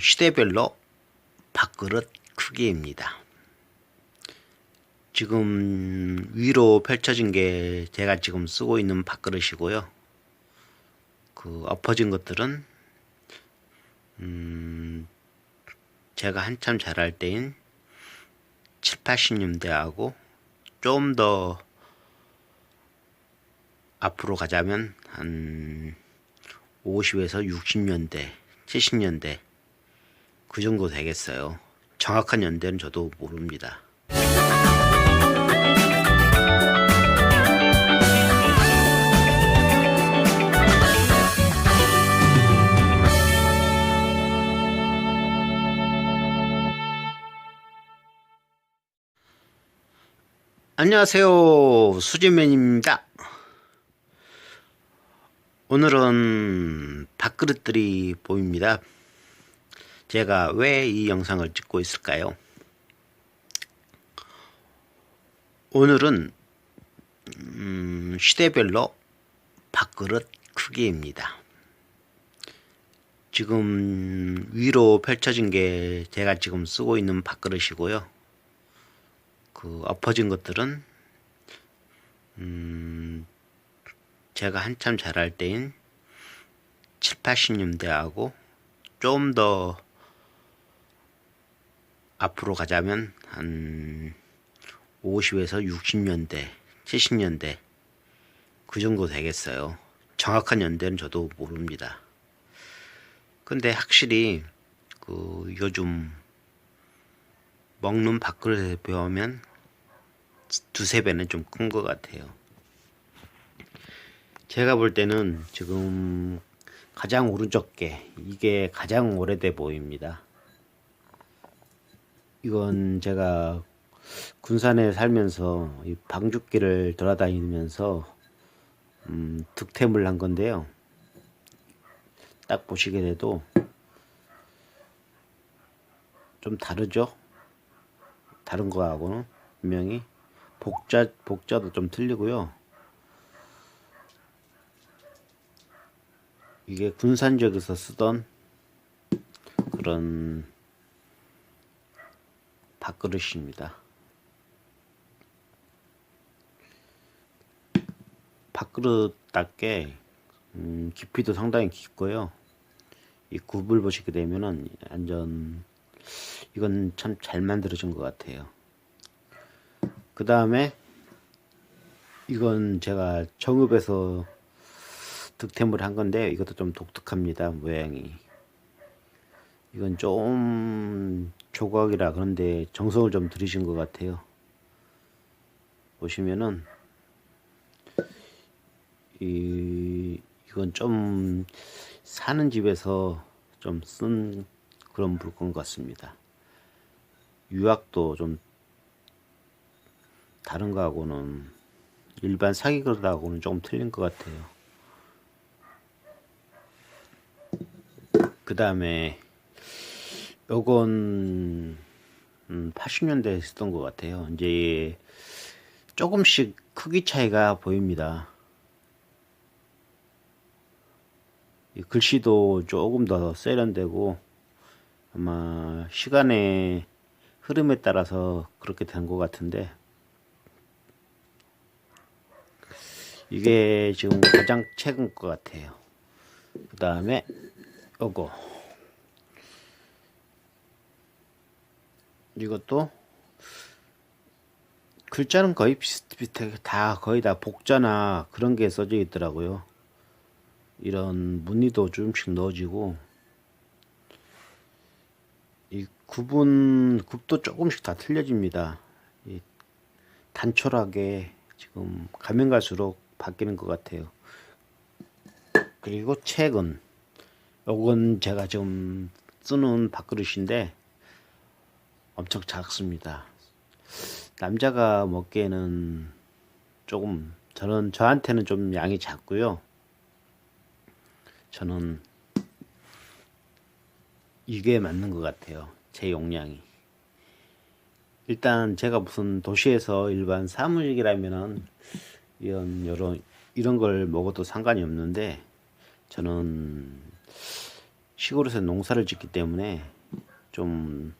시대별로 밥그릇 크기입니다. 지금 위로 펼쳐진 게 제가 지금 쓰고 있는 밥그릇이고요. 그 엎어진 것들은 음 제가 한참 자랄 때인 7, 80년대하고 좀 더 앞으로 가자면 한 50에서 60년대, 70년대 그 정도 되겠어요. 정확한 연대는 저도 모릅니다. 안녕하세요. 수지맨입니다. 오늘은 밥그릇들이 보입니다. 제가 왜 이 영상을 찍고 있을까요? 오늘은 음, 시대별로 밥그릇 크기입니다. 지금 위로 펼쳐진 게 제가 지금 쓰고 있는 밥그릇이고요. 그 엎어진 것들은 음, 제가 한참 자랄 때인 7, 80년대하고 좀더 앞으로 가자면 한 50에서 60년대, 70년대 그 정도 되겠어요. 정확한 연대는 저도 모릅니다. 근데 확실히 그 요즘 먹는 밥그릇에 비하면 두세 배는 좀 큰 것 같아요. 제가 볼 때는 지금 가장 오른쪽 게 이게 가장 오래돼 보입니다. 이건 제가 군산에 살면서 이 방죽기를 돌아다니면서 음, 득템을 한 건데요. 딱 보시게 돼도 좀 다르죠? 다른 거하고는 분명히 복자 복자도 좀 틀리고요. 이게 군산 지역에서 쓰던 그런 밥그릇입니다. 밥그릇답게 음, 깊이도 상당히 깊고요. 이 굽을 보시게 되면은 완전 이건 참 잘 만들어진 것 같아요. 그 다음에 이건 제가 정읍에서 득템을 한 건데 이것도 좀 독특합니다 모양이 이건 좀 조각이라 그런데 정성을 좀 들이신 것 같아요. 보시면은 이 이건 좀 사는 집에서 좀 쓴 그런 물건 같습니다. 유학도 좀 다른 거하고는 일반 사기 그릇하고는 조금 틀린 것 같아요. 그 다음에 요건 음, 80년대에 쓰던 것 같아요. 이제 조금씩 크기 차이가 보입니다. 이 글씨도 조금 더 세련되고 아마 시간의 흐름에 따라서 그렇게 된 것 같은데 이게 지금 가장 최근 것 같아요. 그 다음에 요거 이것도 글자는 거의 비슷비슷하게 다 거의 다 복자나 그런 게 써져 있더라고요. 이런 무늬도 조금씩 넣어지고 이 굽은 굽도 조금씩 다 틀려집니다. 단촐하게 지금 가면 갈수록 바뀌는 것 같아요. 그리고 책은 요건 제가 좀 쓰는 밥그릇인데 엄청 작습니다. 남자가 먹기에는 조금 저는 저한테는 좀 양이 작고요. 저는 이게 맞는 것 같아요. 제 용량이. 일단 제가 무슨 도시에서 일반 사무직이라면은 이런 이런 이런 걸 먹어도 상관이 없는데 저는 시골에서 농사를 짓기 때문에 좀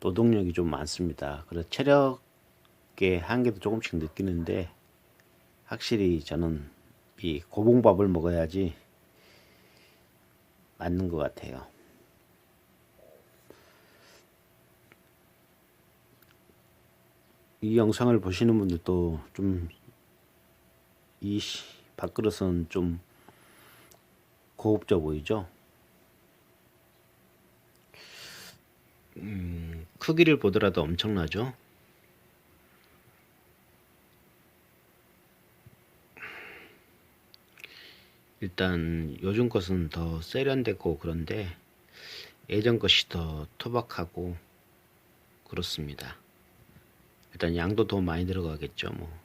노동력이 좀 많습니다. 그래서 체력의 한계도 조금씩 느끼는데 확실히 저는 이 고봉밥을 먹어야지 맞는 것 같아요. 이 영상을 보시는 분들도 좀 이 밥그릇은 좀 고급져 보이죠? 음, 크기를 보더라도 엄청나죠? 일단 요즘 것은 더 세련되고 그런데 예전 것이 더 투박하고 그렇습니다. 일단 양도 더 많이 들어가겠죠, 뭐.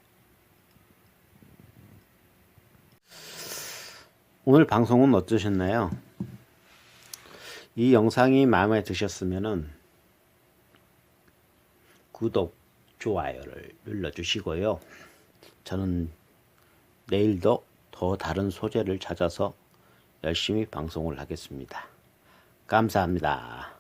오늘 방송은 어떠셨나요? 이 영상이 마음에 드셨으면은 구독, 좋아요를 눌러주시고요. 저는 내일도 더 다른 소재를 찾아서 열심히 방송을 하겠습니다. 감사합니다.